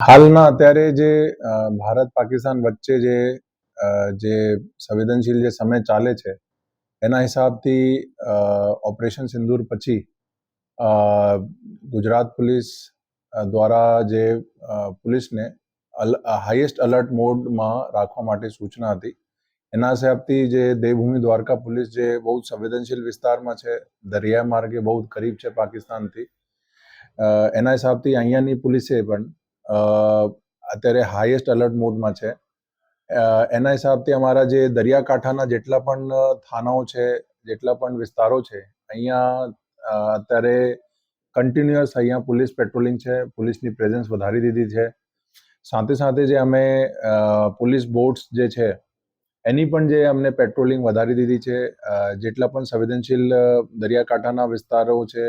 હાલના અત્યારે જે અ, ભારત પાકિસ્તાન વચ્ચે જે અ, જે સંવેદનશીલ જે સમય ચાલે છે એના હિસાબથી અ, ઓપરેશન સિંદૂર પછી અ, ગુજરાત પોલીસ અ, દ્વારા જે અ, પોલીસને હાઈએસ્ટ અલર્ટ મોડમાં રાખવા માટે સૂચના હતી એના હિસાબથી જે દેવભૂમિ દ્વારકા પોલીસ જે બહુ જ સંવેદનશીલ વિસ્તારમાં છે દરિયા માર્ગે બહુ જ કરીબ છે પાકિસ્તાનથી અ, એના હિસાબથી અહીંયાની પોલીસે પણ અ, અત્યારે હાઈએસ્ટ અલર્ટ મોડમાં છે. એના હિસાબથી અમારા જે દરિયાકાંઠાના જેટલા પણ થાનાઓ છે, જેટલા પણ વિસ્તારો છે, અહીંયા અત્યારે કન્ટિન્યુઅસ અહીંયા પોલીસ પેટ્રોલિંગ છે પોલીસની પ્રેઝન્સ વધારી દીધી છે. સાથે સાથે જે અમે પોલીસ બોટ્સ જે છે, એની પણ જે અમને પેટ્રોલિંગ વધારી દીધી છે જેટલા પણ સંવેદનશીલ દરિયાકાંઠાના વિસ્તારો છે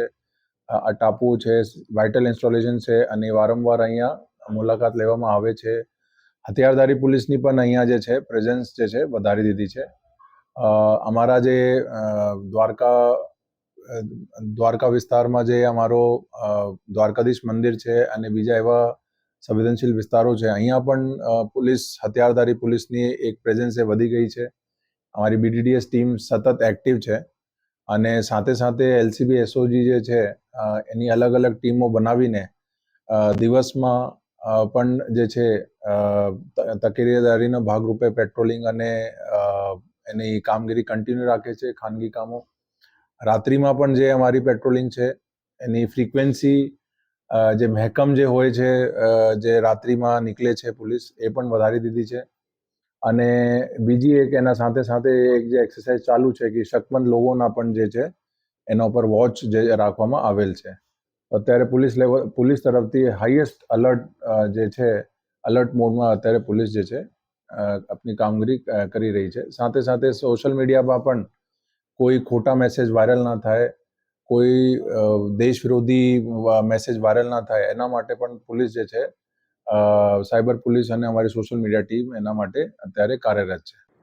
ટાપુ છે વાઇટલ ઇન્સ્ટોલેશન છે, અને વારંવાર અહીંયા મુલાકાત લેવામાં આવે છે. હથિયારધારી પોલીસની પણ અહીંયા જે છે પ્રેઝન્સ જે છે, વધારી દીધી છે. અમારા જે દ્વારકા દ્વારકા વિસ્તારમાં જે અમારો દ્વારકાધીશ મંદિર છે અને બીજા એવા સંવેદનશીલ વિસ્તારો છે, અહીંયા પણ પોલીસ, હથિયારધારી પોલીસની એક પ્રેઝન્સ એ વધી ગઈ છે. અમારી બીડીડીએસ ટીમ સતત એક્ટિવ છે અને સાથે સાથે એલસીબી એસઓજી જે છે એની અલગ અલગ ટીમો બનાવીને દિવસમાં પણ જે છે તકેદારીના ભાગરૂપે પેટ્રોલિંગ અને એની કામગીરી કન્ટિન્યુ રાખે છે ખાનગી કામો. રાત્રિમાં પણ જે અમારી પેટ્રોલિંગ છે, એની ફ્રીક્વન્સી જે મહેકમ જે હોય છે જે રાત્રિમાં નીકળે છે પોલીસ, એ પણ વધારી દીધી છે. અને બીજી એક એના સાથે સાથે એક જે એક્સરસાઇઝ ચાલુ છે કે શકમંદ લોકોના પણ જે છે, એના ઉપર વોચ જે રાખવામાં આવેલ છે. અત્યારે પોલીસ લેવલ પોલીસ તરફથી હાઈએસ્ટ અલર્ટ જે છે અલર્ટ મોડમાં અત્યારે પોલીસ જે છે આપની કામગીરી કરી રહી છે. સાથે સાથે સોશિયલ મીડિયામાં પણ કોઈ ખોટા મેસેજ વાયરલ ના થાય, કોઈ દેશ વિરોધી મેસેજ વાયરલ ના થાય, એના માટે પણ પોલીસ જે છે સાયબર પોલીસ અને અમારી સોશિયલ મીડિયા ટીમ એના માટે અત્યારે કાર્યરત છે.